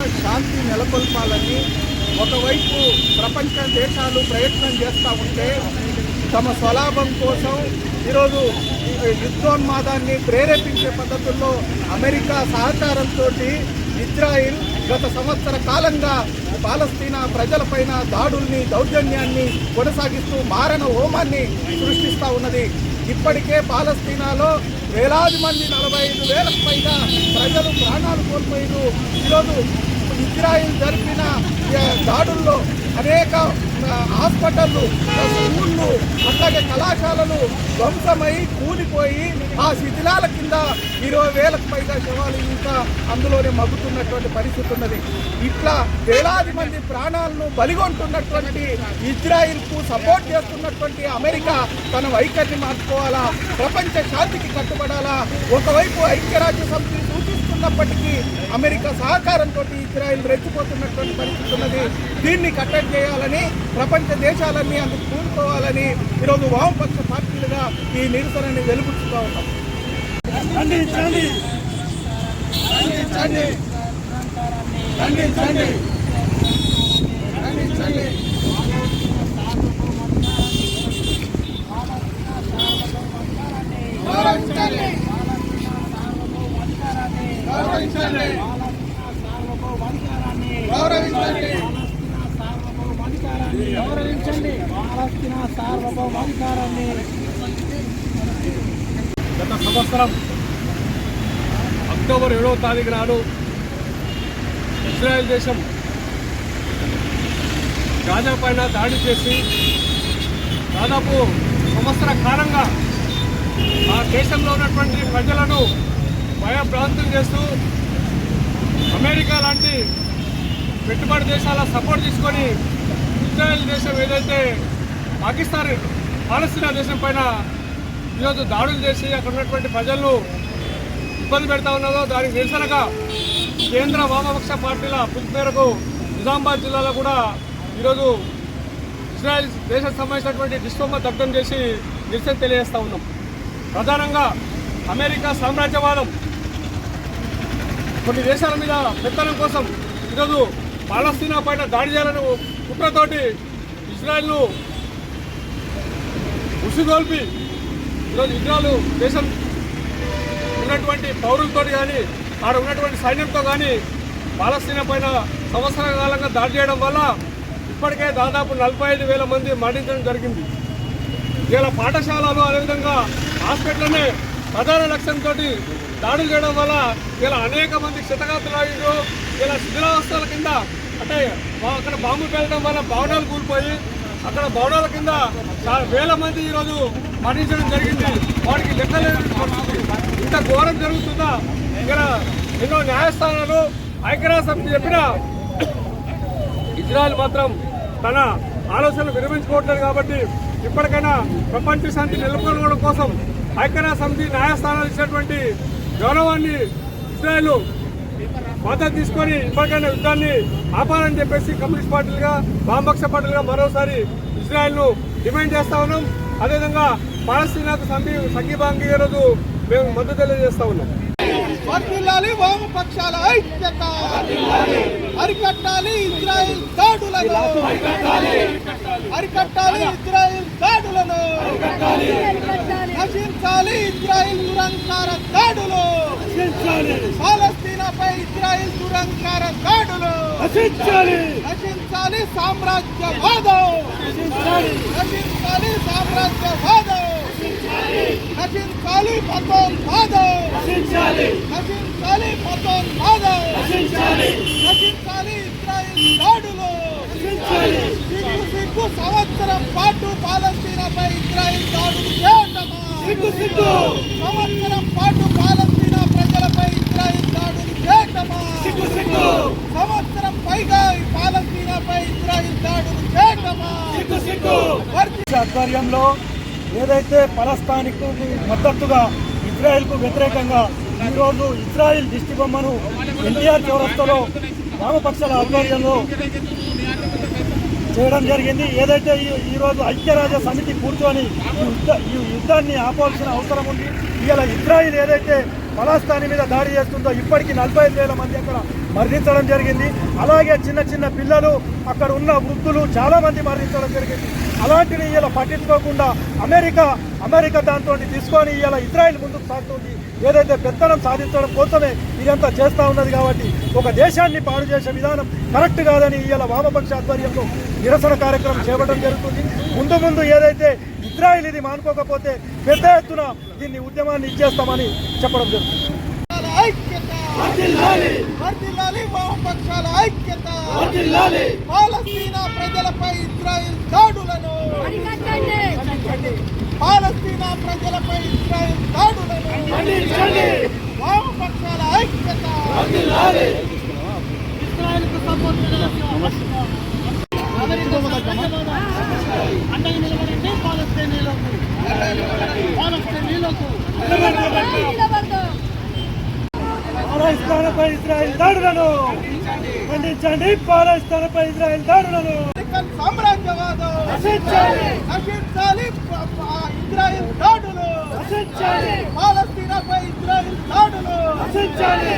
శాంతి నెలకొల్పాలని ఒకవైపు ప్రపంచ దేశాలు ప్రయత్నం చేస్తూ ఉంటే తమ స్వలాభం కోసం ఈరోజు యుద్ధోన్మాదాన్ని ప్రేరేపించే పద్ధతుల్లో అమెరికా సహకారంతో ఇజ్రాయిల్ గత సంవత్సర కాలంగా పాలస్తీనా ప్రజలపైన దాడుల్ని దౌర్జన్యాన్ని కొనసాగిస్తూ మారణ హోమాన్ని సృష్టిస్తూ ఉన్నది. ఇప్పటికే పాలస్తీనాలో వేలాది మంది నలభై ఐదు వేలకు పైగా ప్రజలు ప్రాణాలు కోల్పోయారు ఈరోజు ఇజ్రాయిల్ జరిపిన దాడుల్లో అనేక హాస్పిటళ్ళు స్కూళ్ళు అట్లాగే కళాశాలలు ధ్వంసమై కూలిపోయి ఆ శిథిలాల కింద ఇరవై వేలకు పైగా శవాలు ఇంకా అందులోనే మగ్గుతున్నటువంటి పరిస్థితి ఉన్నది. ఇట్లా వేలాది మంది ప్రాణాలను బలిగొంటున్నటువంటి ఇజ్రాయిల్కు సపోర్ట్ చేస్తున్నటువంటి అమెరికా తన వైఖరిని మార్చుకోవాలా? ప్రపంచ శాంతికి కట్టుబడాలా? ఒకవైపు ఐక్యరాజ్య సమితి ఉన్నప్పటికీ అమెరికా సహకారంతో ఇజ్రాయిల్ రెచ్చిపోతున్నటువంటి పరిస్థితి ఉన్నది. దీన్ని కట్టడి చేయాలని ప్రపంచ దేశాలన్నీ అందుకు కూలుకోవాలని ఈరోజు వామపక్ష పార్టీలుగా ఈ నిరసనని వెలుగుచ్చుతూ ఉన్నాం. ఖండించండి ఖండించండి ఖండించండి ఖండించండి గౌరవించాలి గౌరవించండి గౌరవించండి గౌరవించండి. పాలస్తీనా సార్వభౌమాధికారాన్ని. గత సంవత్సరం అక్టోబర్ ఏడవ తారీఖు నాడు ఇజ్రాయెల్ దేశం గాజా పైన దాడి చేసి దాదాపు సంవత్సర కాలంగా ఆ దేశంలో ఉన్నటువంటి ప్రజలను భయభ్రాంతం చేస్తూ అమెరికా లాంటి పెట్టుబడి దేశాల సపోర్ట్ తీసుకొని ఇజ్రాయెల్ దేశం ఏదైతే పాకిస్తాన్ పాలస్తీనా దేశం పైన ఈరోజు దాడులు చేసి అక్కడ ఉన్నటువంటి ప్రజలను ఇబ్బంది పెడతా ఉన్నదో దానికి నిరసనగా కేంద్ర వామపక్ష పార్టీల పిలుపు మేరకు నిజామాబాద్ జిల్లాలో కూడా ఈరోజు ఇజ్రాయెల్ దేశం సంబంధించినటువంటి విశ్వమ్మ దగ్ధం చేసి నిరసన తెలియజేస్తా ఉన్నాం. ప్రధానంగా అమెరికా సామ్రాజ్యవాదం. కొన్ని దేశాల మీద పెత్తనం కోసం ఈరోజు పాలస్తీనా పైన దాడి చేయాలని కుట్రతోటి ఇజ్రాయెల్ను ఉసిగోల్పి. ఈరోజు ఇజ్రాయల్ దేశం ఉన్నటువంటి పౌరులతో కానీ ఆడ ఉన్నటువంటి సైన్యంతో కానీ పాలస్తీనా పైన సంవత్సర కాలంగా దాడి చేయడం వల్ల ఇప్పటికే దాదాపు నలభై ఐదు వేల మంది మరణించడం జరిగింది. ఇలా పాఠశాలలు అదేవిధంగా హాస్పిటల్నే ప్రధాన లక్ష్యంతో దాడులు చేయడం వల్ల ఇలా అనేక మంది క్షతగాతులయ్యారు ఇలా శిథిలావస్థల కింద అంటే అక్కడ బాంబు పేలడం వల్ల భవనాలు కూలిపోయి అక్కడ భవనాల కింద చాలా వేల మంది ఈరోజు మరణించడం జరిగింది. వాడికి లెక్కలేని పరిస్థితి ఇంత ఘోరం జరుగుతుందా? ఇక్కడ ఎన్నో న్యాయస్థానాలు ఐక్యరాజ్య సమితి చెప్పినా ఇజ్రాయెల్ మాత్రం తన ఆలోచనలు విరమించుకోవట్లేదు కాబట్టి ఇప్పటికైనా ప్రపంచ శాంతి నెలకొల్పడం కోసం ఐక్యరాజ్య సమితి న్యాయస్థానాలు ఇచ్చినటువంటి గౌరవాన్ని ఇజ్రాయెల్ మద్దతు తీసుకొని ఇప్పటికైనా యుద్ధాన్ని ఆపాలని చెప్పేసి కమ్యూనిస్ట్ పార్టీలుగా వామపక్ష పార్టీలుగా మరోసారి ఇజ్రాయెల్ను డిమాండ్ చేస్తా ఉన్నాం. అదేవిధంగా పాలస్తీనాకు సంఘీ సంఘీభాంగి రోజు మేము మద్దతు తెలియజేస్తా ఉన్నాం. వర్ధిల్లాలి వామపక్షాల ఐక్యత. అరికట్టాలి ఇజ్రాయిల్ దాడులను. అరికట్టాలి ఇజ్రాయిల్ దాడులను నశించాలి ఇజ్రాయిల్ దురంకార దాడులు. పాలస్తీనాపై ఇజ్రాయిల్ దురంకార దాడులు. నశించాలి సామ్రాజ్యవాదం. నశించాలి సామ్రాజ్యవాదం. నశించాలి మతోన్మాదం. నశించాలి మతోన్మాదం. నశించాలి ఇజ్రాయిల్ దాడులు. సిగ్గు సిగ్గు సంవత్సరం పాటు పాలస్తీనాపై ఇజ్రాయిల్ దాడులు చేయటమా సంవత్సరం పాటు పాలస్తీనా ప్రజలపై ఇజ్రాయిల్ దాడులు చేయటమా సంవత్సరం పైగా ఈ పాలస్తీనాపై ఇజ్రాయిల్ దాడులు చేయటమా ఆధ్వర్యంలో ఏదైతే పలస్తానికు మద్దతుగా ఇజ్రాయెల్కు వ్యతిరేకంగా ఈరోజు ఇజ్రాయెల్ దిష్టి బొమ్మను ఎన్టీఆర్ చౌరస్తాలో వామపక్షాల ఆధ్వర్యంలో చేయడం జరిగింది. ఏదైతే ఈ- ఈరోజు ఐక్యరాజ్య సమితి కూర్చొని ఈ యుద్ధ ఈ యుద్ధాన్ని ఆపాల్సిన అవసరం ఉంది. ఇలా ఇజ్రాయిల్ ఏదైతే పలాస్తాని మీద దాడి చేస్తుందో ఇప్పటికీ నలభై ఐదు వేల మంది అక్కడ మరణించడం జరిగింది. అలాగే చిన్న చిన్న పిల్లలు అక్కడ ఉన్న వృద్ధులు చాలా మంది మరణించడం జరిగింది. అలాంటివి ఇలా పట్టించుకోకుండా అమెరికా అమెరికా దాంతో తీసుకొని ఇలా ఇజ్రాయిల్ ముందుకు సాగుతుంది. ఏదైతే పెత్తనం సాధించడం కోసమే ఇదంతా చేస్తూ ఉన్నది కాబట్టి ఒక దేశాన్ని పాడు చేసే విధానం కరెక్ట్ కాదని ఇవాళ వామపక్ష ఆధ్వర్యంలో నిరసన కార్యక్రమం చేపట్టడం జరుగుతుంది. ముందు ముందు ఏదైతే ఇజ్రాయెల్ ఇది మానుకోకపోతే పెద్ద ఎత్తున దీన్ని ఉద్యమాన్ని ఇచ్చేస్తామని చెప్పడం జరుగుతుంది. ఐక్యత వర్ధిల్లాలి వామపక్షాల ఐక్యత పాలస్తీనా ప్రజలపై ఇజ్రాయిల్ దాడులను. పాలస్తీనా ప్రజలపై ఇజ్రాయిల్ దాడులను వామపక్షాల ఐక్యత అండగా నిలబడండి పాలస్తీనీలకు పాలస్తీనీలకు పాలస్తీనాపై ఇజ్రాయెల్ దాడులను ఖండించండి పాలస్తీనాపై ఇజ్రాయెల్ దాడులను సామ్రాజ్యవాదం నశించాలి ఇజ్రాయిల్ దాడులు. నశించాలి పాలస్తీనాపై ఇజ్రాయిల్ దాడులు నశించాలి